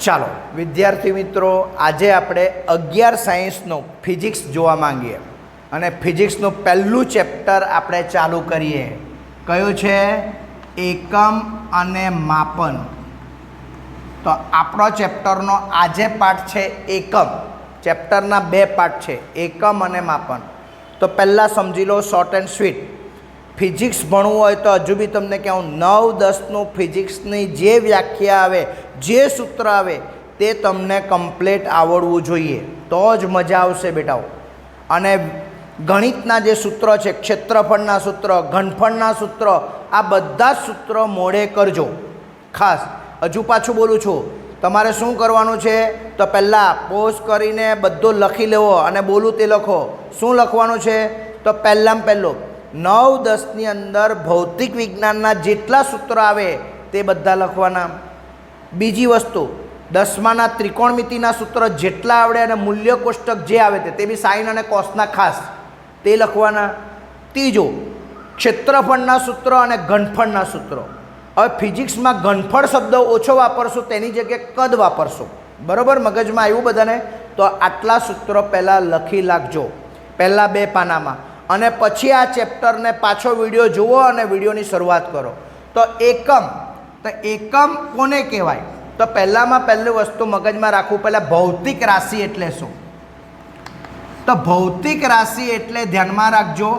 ચાલો, વિદ્યાર્થી મિત્રો, આજે આપણે અગિયાર સાયન્સનો ફિઝિક્સ જોવા માંગીએ. અને ફિઝિક્સનું પહેલું ચેપ્ટર આપણે ચાલુ કરીએ. કયું છે? એકમ અને માપન. તો આપણો ચેપ્ટરનો આજે પાઠ છે એકમ. ચેપ્ટરના બે પાઠ છે, એકમ અને માપન. તો પહેલાં સમજી લો શોર્ટ એન્ડ સ્વીટ ફિઝિક્સ ભણવું હોય તો હજુ બી તમને કહું નવ દસનું ફિઝિક્સની જે વ્યાખ્યા આવે, જે સૂત્ર આવે, તે તમને કમ્પ્લેટ આવડવું જોઈએ. તો જ મજા આવશે બેટાઓ અને ગણિતના જે સૂત્ર છે, ક્ષેત્રફળના સૂત્ર, ઘનફળના સૂત્ર, આ બધા જ સૂત્રો મોડે કરજો. ખાસ. હજુ પાછું બોલું છું. તમારે શું કરવાનું છે? તો પહેલાં પોઝ કરીને બધું લખી લેવો અને બોલું તે લખો. શું લખવાનું છે? તો પહેલાં પહેલું નવ દસની અંદર ભૌતિક વિજ્ઞાનના જેટલા સૂત્રો આવે તે બધા લખવાના. બીજી વસ્તુ, દસમાના ત્રિકોણમિતિના સૂત્રો જેટલા આવડે અને મૂલ્ય કોષ્ટક જે આવે તે બી સાઈન અને કોસના ખાસ, તે લખવાના. ત્રીજો, ક્ષેત્રફળના સૂત્રો અને ઘનફળના સૂત્રો. હવે ફિઝિક્સમાં ઘનફળ શબ્દ ઓછો વાપરશું, તેની જગ્યાએ કદ વાપરશો. બરાબર? મગજમાં આવ્યું બધાને? તો આટલા સૂત્રો પહેલાં લખી લાગજો. પહેલાં બે પાનામાં. અને પછી આ ચેપ્ટરને પાછો વીડિયો જુઓ અને વિડીયોની શરૂઆત કરો. તો એકમ તો એકમ કોને કહેવાય? તો પહેલાંમાં પહેલી વસ્તુ મગજમાં રાખવું પહેલાં ભૌતિક રાશિ એટલે શું? તો ભૌતિક રાશિ એટલે ધ્યાનમાં રાખજો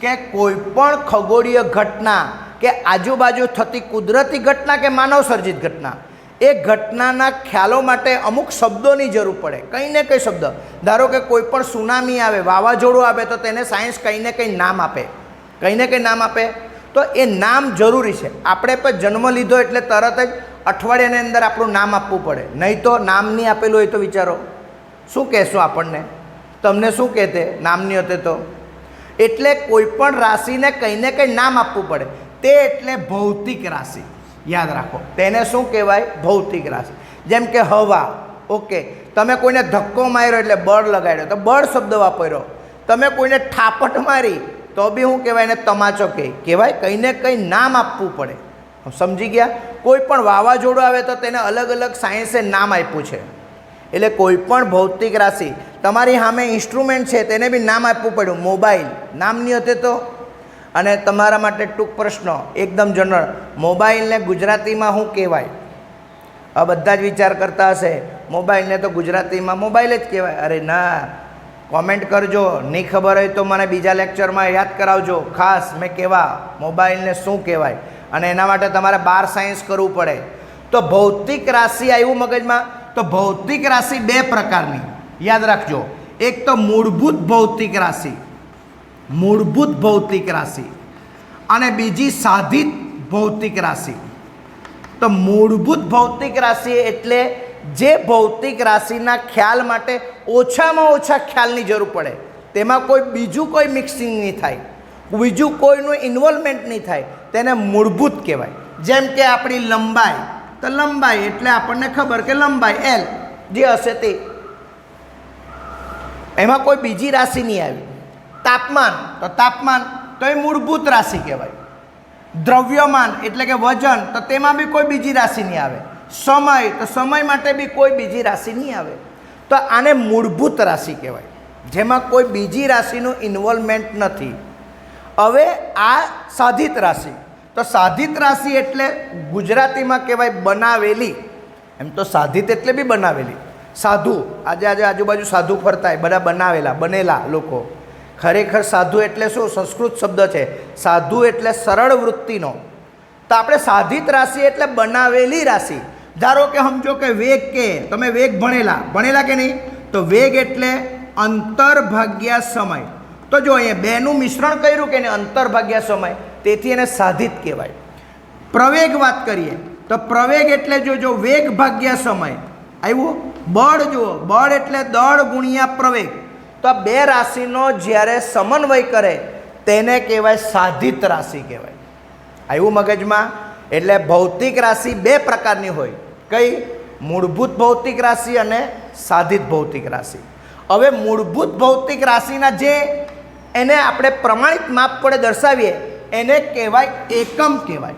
કે કોઈ પણ ખગોળીય ઘટના કે આજુબાજુ થતી કુદરતી ઘટના કે માનવ સર્જિત ઘટના. એ ઘટનાના ખ્યાલો માટે અમુક શબ્દોની જરૂર પડે. કંઈ ને કંઈ શબ્દ. ધારો કે કોઈ પણ સુનામી આવે, વાવાઝોડું આવે, તો તેને સાયન્સ કંઈ ને કંઈ નામ આપે. કંઈ ને કંઈ નામ આપે. તો એ નામ જરૂરી છે. આપણે પણ જન્મ લીધો એટલે તરત જ અઠવાડિયાની અંદર આપણું નામ આપવું પડે. નહીં તો નામ નહીં આપેલું હોય તો વિચારો. શું કહેશું આપણને? તમને શું કહેતે? નામની હતે તો? એટલે કોઈ પણ રાશિને કંઈ ને કંઈ નામ આપવું પડે. તે એટલે ભૌતિક રાશિ. યાદ રાખો. તેને શું કહેવાય? ભૌતિક રાશિ. જેમ કે હવા, ઓકે, તમે કોઈને ધક્કો માર્યો એટલે બળ લગાડ્યો. તો બળ શબ્દ વાપર્યો. તમે કોઈને ઠાપટ મારી, તો બી શું કહેવાય? એને તમાચો કહે. કહેવાય કંઈને કંઈ નામ આપવું પડે. સમજી ગયા? કોઈ પણ વાવાઝોડું આવે તો તેને અલગ અલગ સાયન્સે નામ આપ્યું છે. એટલે કોઈ પણ ભૌતિક રાશિ, તમારી સામે ઇન્સ્ટ્રુમેન્ટ છે, તેને બી નામ આપવું પડ્યું. મોબાઈલ નામની હતી તો? અને તમારા માટે ટૂંક પ્રશ્ન, એકદમ જનરલ, મોબાઈલને ગુજરાતીમાં શું કહેવાય? આ બધા જ વિચાર કરતા હશે. મોબાઈલને તો ગુજરાતીમાં મોબાઈલ જ કહેવાય. અરે ના કોમેન્ટ કરજો. નહીં ખબર હોય તો મને બીજા લેક્ચરમાં યાદ કરાવજો. ખાસ મેં કહેવા મોબાઈલને શું કહેવાય? અને એના માટે તમારે બાર સાયન્સ કરવું પડે. તો ભૌતિક રાશિ આવ્યું મગજમાં? તો ભૌતિક રાશિ બે પ્રકારની. યાદ રાખજો. એક તો મૂળભૂત ભૌતિક રાશિ. મૂળભૂત ભૌતિક રાશિ અને બીજી સાધિત ભૌતિક રાશિ. તો મૂળભૂત ભૌતિક રાશિ એટલે જે ભૌતિક રાશિના ખ્યાલ માટે ઓછામાં ઓછા ખ્યાલની જરૂર પડે. તેમાં કોઈ બીજું કોઈ મિક્સિંગ નહીં થાય. બીજું કોઈનું ઇન્વોલ્વમેન્ટ નહીં થાય. તેને મૂળભૂત કહેવાય. જેમ કે આપણી લંબાઈ. તો લંબાઈ એટલે આપણને ખબર કે લંબાઈ એલ જે હશે તે. એમાં કોઈ બીજી રાશિ નહીં આવી. તાપમાન, તો તાપમાન તો એ મૂળભૂત રાશિ કહેવાય? દ્રવ્યમાન એટલે કે વજન, તો તેમાં બી કોઈ બીજી રાશિ નહીં આવે. સમય, તો સમય માટે બી કોઈ બીજી રાશિ નહીં આવે. તો આને મૂળભૂત રાશિ કહેવાય. જેમાં કોઈ બીજી રાશિનું ઇન્વોલ્વમેન્ટ નથી. હવે આ સાધિત રાશિ. તો સાધિત રાશિ એટલે ગુજરાતીમાં કહેવાય બનાવેલી. એમ તો સાધિત એટલે બી બનાવેલી. સાધુ. આજે આજે આજુબાજુ સાધુ ફરતા હોય બધા બનાવેલા, બનેલા લોકો. ખરેખર સાધુ એટલે શું? સંસ્કૃત શબ્દ છે. સાધુ એટલે સરળ વૃત્તિનો. તો આપણે સાધિત રાશિ એટલે બનાવેલી રાશિ. ધારો કે સમજો કે વેગ કે, તમે વેગ ભણેલા. ભણેલા કે નહીં? તો વેગ એટલે અંતરભાગ્યા સમય. તો જો અહીંયા બેનું મિશ્રણ કર્યું કે નહીં? અંતરભાગ્યા સમય. તેથી એને સાધિત કહેવાય. પ્રવેગ વાત કરીએ. તો પ્રવેગ એટલે જો વેગ ભાગ્યા સમય. આવ્યું બળ જુઓ. બળ એટલે દળ ગુણ્યા પ્રવેગ. તો આ બે રાશિનો જ્યારે સમન્વય કરે, તેને કહેવાય સાધિત રાશિ કહેવાય. આવ્યું મગજમાં એટલે ભૌતિક રાશિ બે પ્રકારની હોય. કઈ? મૂળભૂત ભૌતિક રાશિ અને સાધિત ભૌતિક રાશિ. હવે મૂળભૂત ભૌતિક રાશિના જે એને આપણે પ્રમાણિત માપ પડે દર્શાવીએ, એને કહેવાય એકમ કહેવાય.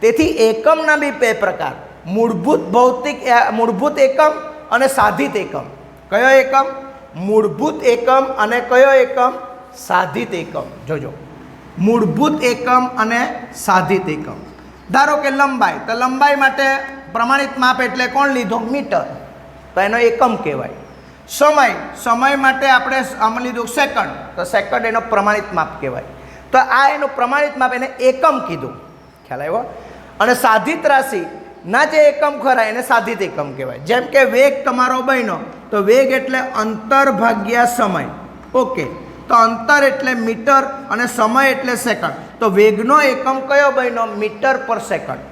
તેથી એકમના બી બે પ્રકાર. મૂળભૂત ભૌતિક મૂળભૂત એકમ અને સાધિત એકમ. કયો એકમ? મૂળભૂત એકમ અને કયો એકમ? સાધિત એકમ. જોજો. મૂળભૂત એકમ અને સાધિત એકમ. ધારો કે લંબાઈ. તો લંબાઈ માટે પ્રમાણિત માપ એટલે કોણ લીધો? મીટર. તો એનો એકમ કહેવાય. સમય. સમય માટે આપણે આમ લીધું સેકન્ડ. તો સેકન્ડ એનો પ્રમાણિત માપ કહેવાય. તો આ એનું પ્રમાણિત માપ એને એકમ કીધું. ખ્યાલ આવ્યો? અને સાધિત રાશિ. ના જે એકમ ખરા એને સાધિત એકમ કહેવાય. જેમ કે વેગ તમારો બન્યો, તો વેગ એટલે અંતર ભાગ્યા સમય. ઓકે, તો અંતર એટલે મીટર અને સમય એટલે સેકન્ડ. તો વેગનો એકમ કયો બન્યો? મીટર પર સેકન્ડ.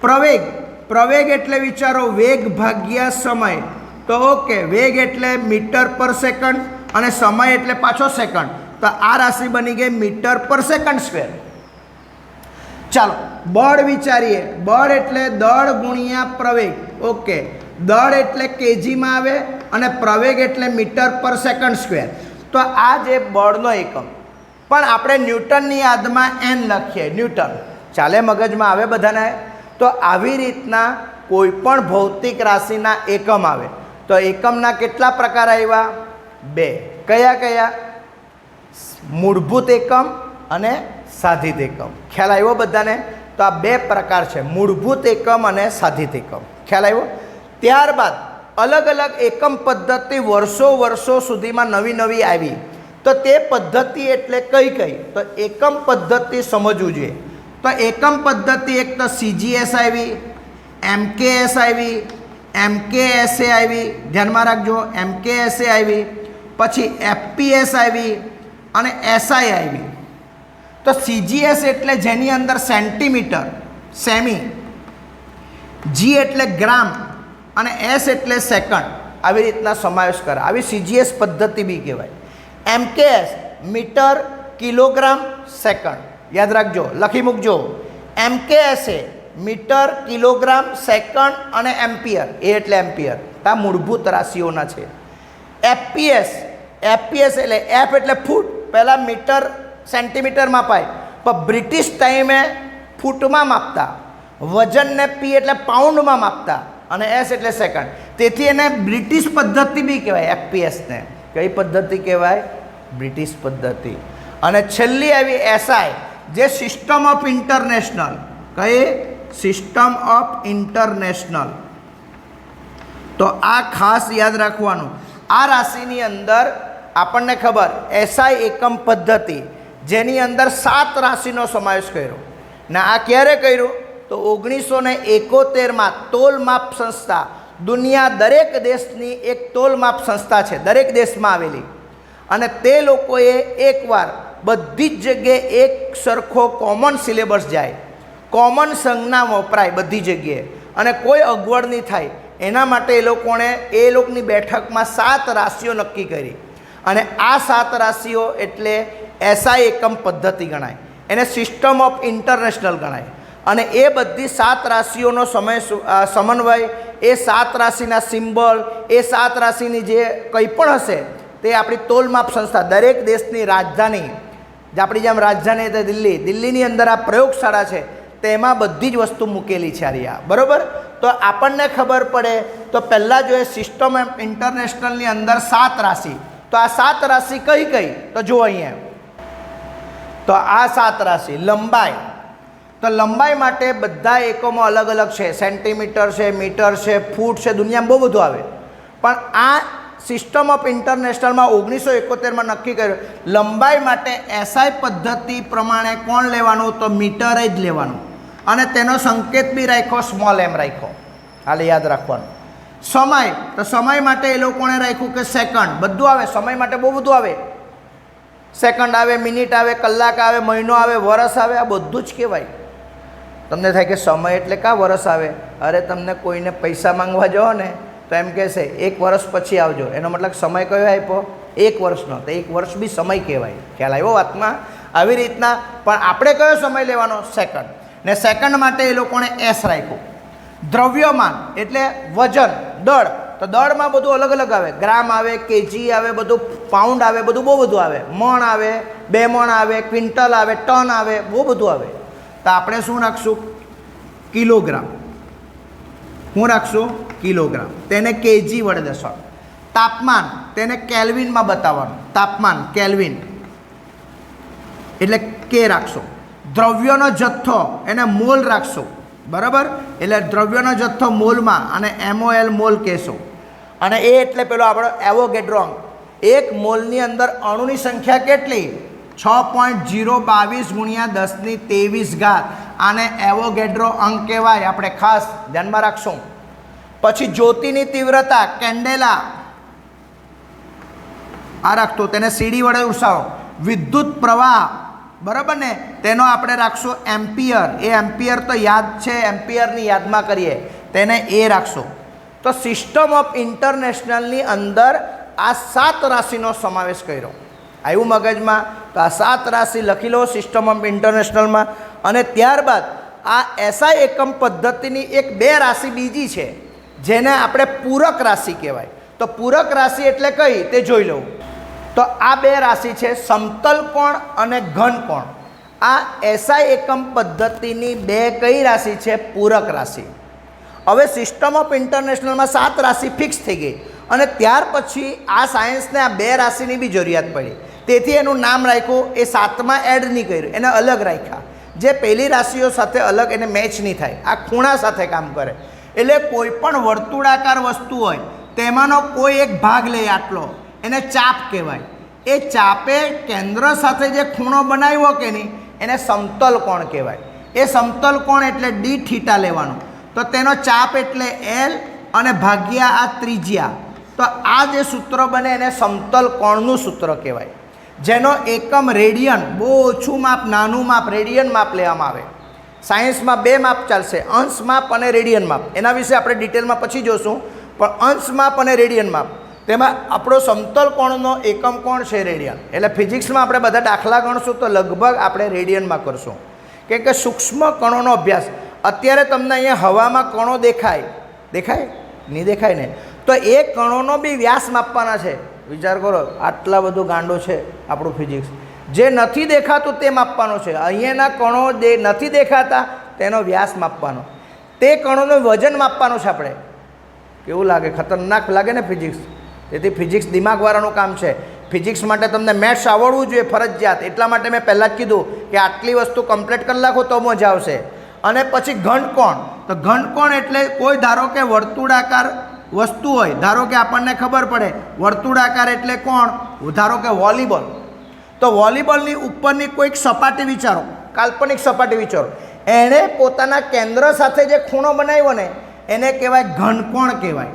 પ્રવેગ પ્રવેગ એટલે વિચારો વેગ ભાગ્યા સમય. તો ઓકે, વેગ એટલે મીટર પર સેકન્ડ અને સમય એટલે પાછો સેકન્ડ. તો આ રાશિ બની ગઈ મીટર પર સેકન્ડ સ્ક્વેર. ચાલો, બળ વિચારીએ. બળ એટલે દળ ગુણ્યા પ્રવેગ. ઓકે. દળ એટલે કેજીમાં આવે અને પ્રવેગ એટલે મીટર પર સેકન્ડ સ્ક્વેર. તો આ જે બળનો એકમ. પણ આપણે ન્યૂટનની યાદમાં એન લખીએ. ન્યૂટન. ચાલે મગજમાં આવે બધાને? તો આવી રીતના કોઈ પણ ભૌતિક રાશિના એકમ આવે. તો એકમના કેટલા પ્રકાર આવ્યા? બે. કયા કયા? મૂળભૂત એકમ અને સાધિત એકમ. ખ્યાલ આવ્યો બધાને? તો આ બે પ્રકાર છે, મૂળભૂત એકમ અને સાધિત એકમ. ખ્યાલ આવ્યો? ત્યારબાદ અલગ અલગ એકમ પદ્ધતિ વર્ષો વર્ષો સુધીમાં નવી નવી આવી. તો તે પદ્ધતિ એટલે કઈ કઈ? તો એકમ પદ્ધતિ સમજવું જોઈએ. તો એકમ પદ્ધતિ એક તો સીજીએસ આવી એમકેએસ આવી એમકેએસએ આવી, ધ્યાનમાં રાખજો એમકેએસએ આવી, પછી એફપીએસ આવી અને એસઆઈ આવી. તો સીજીએસ એટલે જેની અંદર સેન્ટીમીટર, સેમી. જી એટલે ગ્રામ અને એસ એટલે સેકન્ડ. આવી રીતના સમાવેશ કરે આવી સીજીએસ પદ્ધતિ બી કહેવાય. MKS metre, kilogram, second. યાદ રાખજો, લખી મૂકજો. એમકેએસએ મીટર, કિલોગ્રામ, સેકન્ડ અને એમ્પિયર. એ એટલે એમ્પિયર. આ મૂળભૂત રાશિઓના છે. એફપીએસ એફપીએસ એટલે એફ એટલે ફૂટ. પહેલાં મીટર સેન્ટીમીટર માપાય. પણ બ્રિટિશ ટાઈમે ફૂટમાં માપતા. વજનને પી એટલે પાઉન્ડમાં માપતા. અને એસ એટલે સેકન્ડ. તેથી એને બ્રિટિશ પદ્ધતિ બી કહેવાય એફપીએસને કઈ પદ્ધતિ કહેવાય? બ્રિટિશ પદ્ધતિ. અને છેલ્લી આવી એસઆઈ, જે સિસ્ટમ ઓફ ઇન્ટરનેશનલ. કઈ? System of international. તો આ ખાસ યાદ રાખવાનું. આ રાશિની અંદર આપણને ખબર, એસઆઈ એકમ પદ્ધતિ. જેની અંદર સાત રાશિનો સમાવેશ કર્યો. ને આ ક્યારે કર્યું? તો ઓગણીસો ને એકોતેરમાં તોલમાપ સંસ્થા દુનિયા દરેક દેશની એક તોલમાપ સંસ્થા છે, દરેક દેશમાં આવેલી. અને તે લોકોએ એકવાર બધી જ જગ્યાએ એક સરખો કોમન સિલેબસ જાય. કોમન સંજ્ઞા વપરાય બધી જગ્યાએ. અને કોઈ અગવડ નહીં થાય. એના માટે એ લોકોને એ લોકોની બેઠકમાં સાત રાશિઓ નક્કી કરી. અને આ સાત રાશિઓ એટલે એસઆઈ એકમ પદ્ધતિ ગણાય. એને સિસ્ટમ ઓફ ઇન્ટરનેશનલ ગણાય. અને એ બધી સાત રાશિઓનો સમય સમન્વય, એ સાત રાશિના સિમ્બોલ એ સાત રાશિની જે કંઈ પણ હશે, તે આપણી તોલમાપ સંસ્થા, દરેક દેશની રાજધાની, જે આપણી જેમ રાજધાની એટલે દિલ્હી, દિલ્હીની અંદર આ પ્રયોગશાળા છે, તેમાં બધી જ વસ્તુ મૂકેલી છે આરિયા બરોબર? તો આપણને ખબર પડે, તો પહેલાં જો એ સિસ્ટમ એમ ઇન્ટરનેશનલની અંદર સાત રાશિ, તો આ સાત રાશિ કઈ કઈ? તો જુઓ અહીંયા. તો આ સાત રાશિ, લંબાઈ. તો લંબાઈ માટે બધા એકમો અલગ અલગ છે. સેન્ટીમીટર છે, મીટર છે, ફૂટ છે, દુનિયામાં બહુ બધું આવે. પણ આ સિસ્ટમ ઓફ ઇન્ટરનેશનલમાં ઓગણીસો એકોતેરમાં નક્કી કર્યું. લંબાઈ માટે એસઆઈ પદ્ધતિ પ્રમાણે કોણ લેવાનું? તો મીટર જ લેવાનું. અને તેનો સંકેત બી રાખ્યો, સ્મોલ એમ રાખ્યો. હાલ યાદ રાખવાનું. સમય. તો સમય માટે એ લોકોને રાખ્યું કે સેકન્ડ. બધું આવે. સમય માટે બહુ બધું આવે. સેકન્ડ આવે, મિનિટ આવે, કલાક આવે, મહિનો આવે, વરસ આવે, આ બધું જ કહેવાય. તમને થાય કે સમય એટલે કા વરસ આવે? અરે તમને કોઈને પૈસા માંગવા જાઓ ને, તો એમ કહેશે, એક વર્ષ પછી આવજો. એનો મતલબ સમય કયો આપ્યો? એક વર્ષનો. તો એક વર્ષ બી સમય કહેવાય. ખ્યાલ આવ્યો વાતમાં? આવી રીતના. પણ આપણે કયો સમય લેવાનો? સેકન્ડ. ને સેકન્ડ માટે એ લોકોને એસ રાખ્યું. દ્રવ્યમાન એટલે વજન, દળ. તો દળમાં બધું અલગ અલગ આવે. ગ્રામ આવે, કેજી આવે, બધું પાઉન્ડ આવે, બધું બહુ બધું આવે. મણ આવે, બે મણ આવે, ક્વિન્ટલ આવે, ટન આવે, બહુ બધું આવે. તો આપણે શું રાખશું કિલોગ્રામ. હું રાખશું કિલોગ્રામ. તેને કેજી વડે દર્શાવ. તાપમાન. તેને કેલ્વિનમાં બતાવવાનું. તાપમાન, કેલ્વિન. એટલે કે રાખશો. દ્રવ્યનો જથ્થો, એને મોલ રાખશો. બરાબર? એટલે દ્રવ્યનો જથ્થો મોલમાં અને એમઓએલ મોલ કહેશો. અને એ એટલે પેલો આપણો એવોગેડ્રો અંક એક મોલની અંદર અણુની સંખ્યા કેટલી? છ પોઈન્ટ જીરો બાવીસ ગુણ્યા દસની ત્રેવીસ ઘાત. આને એવોગેડ્રો અંક કહેવાય. આપણે ખાસ ધ્યાનમાં રાખશું. પછી જ્યોતિની તીવ્રતા, કેન્ડેલા. આ રાખતો. તેને સીડી વડે ઉસાવો વિદ્યુત પ્રવાહ. બરાબર ને? તેનો આપણે રાખશું એમ્પિયર. એ એમ્પિયર તો યાદ છે. એમ્પિયરની યાદમાં કરીએ. તેને એ રાખશો. તો સિસ્ટમ ઓફ ઇન્ટરનેશનલની અંદર આ સાત રાશિનો સમાવેશ કર્યો. આવ્યું મગજમાં? તો આ સાત રાશિ લખી લો સિસ્ટમ ઓફ ઇન્ટરનેશનલમાં અને ત્યારબાદ આ એસઆઈ એકમ પદ્ધતિની એક બે રાશિ બીજી છે, જેને આપણે પૂરક રાશિ કહેવાય. તો પૂરક રાશિ એટલે કઈ? તે જોઈ લઉં. તો આ બે રાશિ છે, સમતલ કોણ અને ઘન કોણ. આ એસઆઈ એકમ પદ્ધતિની બે કઈ રાશિ છે? પૂરક રાશિ. હવે સિસ્ટમ ઓફ ઇન્ટરનેશનલમાં સાત રાશિ ફિક્સ થઈ ગઈ. અને ત્યાર પછી આ સાયન્સને આ બે રાશિની બી જરૂરિયાત પડી. તેથી એનું નામ રાખ્યું, એ સાતમાં એડ નહીં કર્યું, એને અલગ રાખ્યા. જે પહેલી રાશિઓ સાથે અલગ એને મેચ નહીં થાય. આ ખૂણા સાથે કામ કરે. એટલે કોઈ પણ વર્તુળાકાર વસ્તુ હોય, તેમાંનો કોઈ એક ભાગ લે આટલો, એને ચાપ કહેવાય. એ ચાપે કેન્દ્ર સાથે જે ખૂણો બનાવ્યો કે નહીં, એને સમતલ કોણ કહેવાય? એ સમતલ કોણ એટલે ડી થીટા લેવાનું. તો તેનો ચાપ એટલે એલ અને ભાગ્યા આ ત્રિજ્યા. તો આ જે સૂત્ર બને એને સમતલ કોણનું સૂત્ર કહેવાય. જેનો એકમ રેડિયન, બહુ ઓછું માપ, નાનું માપ, રેડિયન માપ લેવામાં આવે. સાયન્સમાં બે માપ ચાલશે, અંશ માપ અને રેડિયન માપ. એના વિશે આપણે ડિટેલમાં પછી જોશું, પણ અંશ માપ અને રેડિયન માપ. તેમાં આપણો સમતલ કોણનો એકમ કોણ છે રેડિયન. એટલે ફિઝિક્સમાં આપણે બધા દાખલા ગણશું તો લગભગ આપણે રેડિયનમાં કરશું. કેમ કે સૂક્ષ્મ કણોનો અભ્યાસ અત્યારે તમને અહીંયા હવામાં કણો દેખાય. દેખાય? નહીં દેખાય ને? તો એ કણોનો બી વ્યાસ માપવાના છે. વિચાર કરો, આટલા બધો ગાંડો છે આપણું ફિઝિક્સ જે નથી દેખાતું તે માપવાનો છે. અહીંયાના કણો જે નથી દેખાતા તેનો વ્યાસ માપવાનો. તે કણોનું વજન માપવાનું છે આપણે. કેવું લાગે? ખતરનાક લાગે ને ફિઝિક્સ તેથી ફિઝિક્સ દિમાગવાળાનું કામ છે. ફિઝિક્સ માટે તમને મેથ્સ આવડવું જોઈએ, ફરજિયાત. એટલા માટે મેં પહેલાં જ કીધું કે આટલી વસ્તુ કમ્પ્લીટ કરી નાખો તો મજા આવશે. અને પછી ઘનકોણ. તો ઘનકોણ એટલે કોઈ ધારો કે વર્તુળાકાર વસ્તુ હોય, ધારો કે આપણને ખબર પડે, વર્તુળાકાર એટલે કોણ? ધારો કે વોલીબોલ. તો વોલીબોલની ઉપરની કોઈક સપાટી વિચારો, કાલ્પનિક સપાટી વિચારો. એણે પોતાના કેન્દ્ર સાથે જે ખૂણો બનાવ્યો ને, એને કહેવાય ઘનકોણ કહેવાય.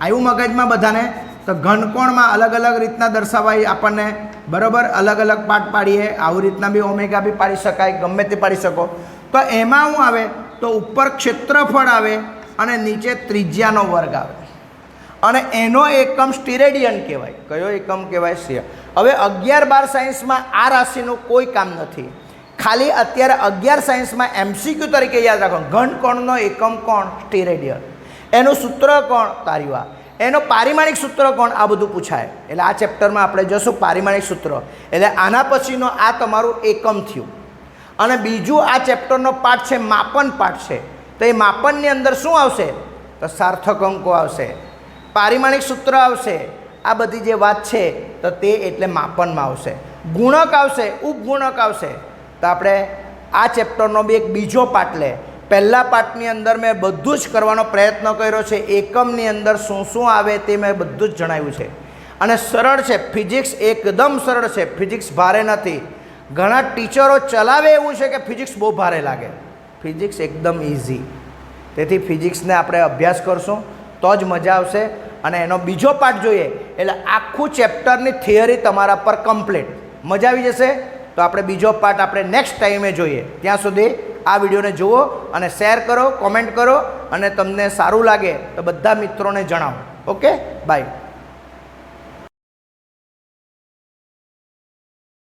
આવ્યું મગજમાં બધાને? તો ઘનકોણમાં અલગ અલગ રીતના દર્શાવાય આપણને. બરાબર? અલગ અલગ પાઠ પાડીએ. આવી રીતના બી ઓમેગા બી પાડી શકાય, ગમે તે પાડી શકો. તો એમાં શું આવે? તો ઉપર ક્ષેત્રફળ આવે અને નીચે ત્રિજ્યાનો વર્ગ આવે. અને એનો એકમ સ્ટીરેડિયન કહેવાય. કયો એકમ કહેવાય? સિય હવે અગિયાર બાર સાયન્સમાં આ રાશિનું કોઈ કામ નથી. ખાલી અત્યારે અગિયાર સાયન્સમાં એમસીક્યુ તરીકે યાદ રાખો. ઘનકોણનો એકમ કોણ? સ્ટીરેડિયન. એનું સૂત્ર કોણ? તારીવા. એનો પારિમાણિક સૂત્ર કોણ? આ બધું પૂછાય. એટલે આ ચેપ્ટરમાં આપણે જશું પારિમાણિક સૂત્ર. એટલે આના પછીનો આ તમારું એકમ થયું. અને બીજું આ ચેપ્ટરનો પાઠ છે, માપન પાઠ છે. તો એ માપનની અંદર શું આવશે? તો સાર્થક અંકો આવશે. પારિમાણિક સૂત્ર આવશે. આ બધી જે વાત છે, તો તે એટલે માપનમાં આવશે. ગુણક આવશે, ઉપગુણક આવશે. તો આપણે આ ચેપ્ટરનો બી એક બીજો પાઠ લે. પહેલા પાઠની અંદર મેં બધું જ કરવાનો પ્રયત્ન કર્યો છે. એકમની અંદર શું શું આવે તે મેં બધું જ જણાવ્યું છે. અને સરળ છે, ફિઝિક્સ એકદમ સરળ છે. ફિઝિક્સ ભારે નથી. ઘણા ટીચરો ચલાવે એવું છે કે ફિઝિક્સ બહુ ભારે લાગે. ફિઝિક્સ એકદમ ઇઝી તેથી ફિઝિક્સને આપણે અભ્યાસ કરશું, તો જ મજા આવશે. અને એનો બીજો પાઠ જોઈએ, એટલે આખું ચેપ્ટરની થિયરી તમારા પર કમ્પ્લીટ મજા આવી જશે? તો આપણે બીજો પાર્ટ આપણે નેક્સ્ટ ટાઈમે જોઈએ. ત્યાં સુધી આ વિડીયોને જુઓ અને શેર કરો કોમેન્ટ કરો અને તમને સારું લાગે તો બધા મિત્રોને જણાવો. Okay bye